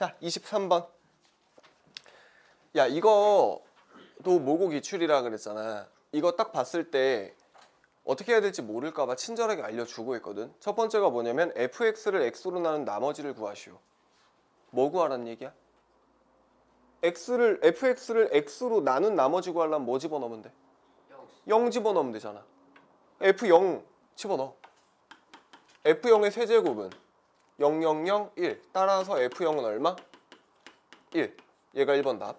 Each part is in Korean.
자, 23번. 야, 이거 또 모고 기출이라 그랬잖아. 이거 딱 봤을 때 어떻게 해야 될지 모를까봐 친절하게 알려주고 있거든. 첫 번째가 뭐냐면 fx를 x로 나눈 나머지를 구하시오. 뭐 구하라는 얘기야? x를 fx를 x로 나눈 나머지 구하려면 뭐 집어넣으면 돼? 0 집어넣으면 되잖아. f0 집어넣어. f0의 세제곱은 0, 0, 0, 1. 따라서 f0은 얼마? 1. 얘가 1번 답.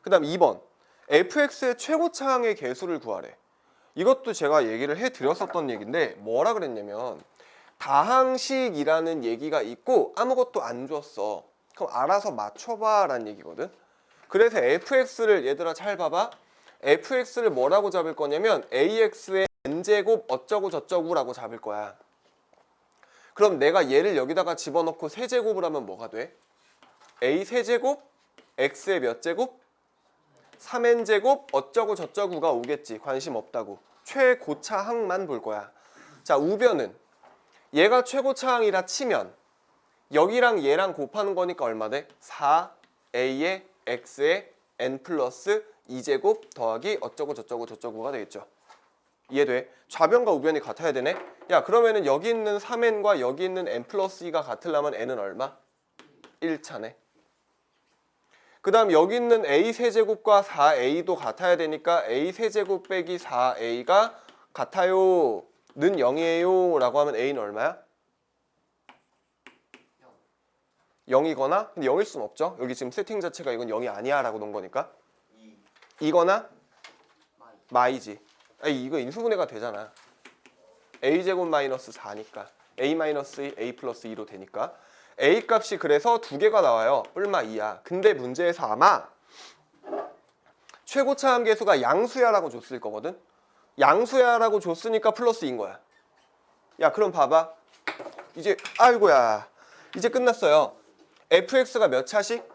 그 다음 2번. fx의 최고차항의 개수를 구하래. 이것도 제가 얘기를 해드렸었던 얘기인데 뭐라 그랬냐면 다항식이라는 얘기가 있고 아무것도 안 줬어. 그럼 알아서 맞춰봐 라는 얘기거든. 그래서 fx를 얘들아 잘 봐봐. fx를 뭐라고 잡을 거냐면 ax의 n제곱 어쩌고 저쩌고라고 잡을 거야. 그럼 내가 얘를 여기다가 집어넣고 세제곱을 하면 뭐가 돼? a 세제곱 x의 몇 제곱? 3n제곱 어쩌고 저쩌고가 오겠지. 관심 없다고. 최고차항만 볼 거야. 자, 우변은 얘가 최고차항이라 치면 여기랑 얘랑 곱하는 거니까 얼마 돼? 4a의 x의 n 플러스 2제곱 더하기 어쩌고 저쩌고 저쩌고가 되겠죠. 이해돼? 좌변과 우변이 같아야 되네? 야 그러면은 여기 있는 3n과 여기 있는 n 플러스 2가 같으려면 n은 얼마? 1차네. 그 다음 여기 있는 a 세제곱과 4a도 같아야 되니까 a 세제곱 빼기 4a가 같아요. 는 0이에요 라고 하면 a는 얼마야? 0이거나 근데 0일 순 없죠. 여기 지금 세팅 자체가 이건 0이 아니야 라고 놓은 거니까 이거나 마이지. 아니 이거 인수분해가 되잖아. a 제곱 마이너스 4니까 a 마이너스 2, a 플러스 2로 되니까 a 값이 그래서 두 개가 나와요. 뿔마 2야. 근데 문제에서 아마 최고차항 계수가 양수야라고 줬을 거거든. 양수야라고 줬으니까 플러스 2인 거야. 야 그럼 봐봐. 이제 아이고야. 이제 끝났어요. fx가 몇 차식?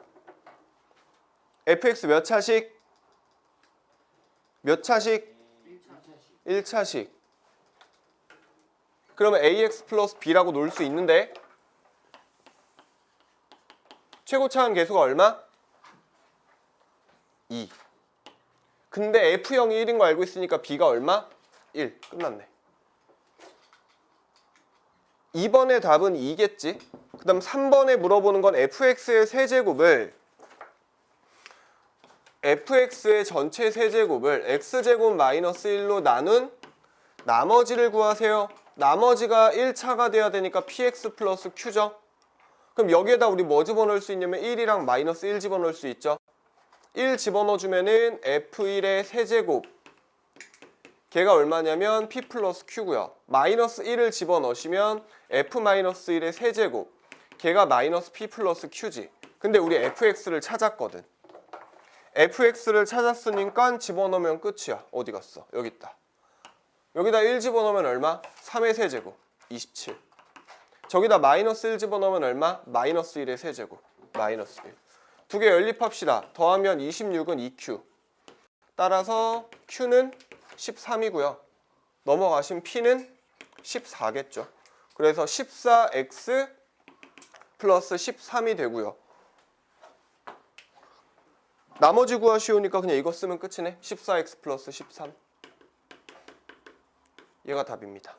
fx 몇 차식? 몇 차식? 1차식. 그러면 ax 플러스 b라고 놓을 수 있는데 최고 차항 계수가 얼마? 2. 근데 f0이 1인 거 알고 있으니까 b가 얼마? 1. 끝났네. 2번의 답은 2겠지. 그 다음 3번에 물어보는 건 fx의 세제곱을 fx의 전체 세제곱을 x제곱 마이너스 1로 나눈 나머지를 구하세요. 나머지가 1차가 돼야 되니까 px 플러스 q죠. 그럼 여기에다 우리 뭐 집어넣을 수 있냐면 1이랑 마이너스 1 집어넣을 수 있죠. 1 집어넣어주면은 f1의 세제곱 걔가 얼마냐면 p 플러스 q고요. 마이너스 1을 집어넣으시면 f 마이너스 1의 세제곱 걔가 마이너스 p 플러스 q지. 근데 우리 fx를 찾았거든. Fx를 찾았으니까 집어넣으면 끝이야. 어디 갔어? 여기 있다. 여기다 1 집어넣으면 얼마? 3의 세제곱 27. 저기다 마이너스 1 집어넣으면 얼마? 마이너스 1의 세제곱 마이너스 1. 두 개 연립합시다. 더하면 26은 2q. 따라서 q는 13이고요. 넘어가신 p는 14겠죠. 그래서 14x 플러스 13이 되고요. 나머지 구하시오니까 그냥 이거 쓰면 끝이네. 14x 플러스 13. 얘가 답입니다.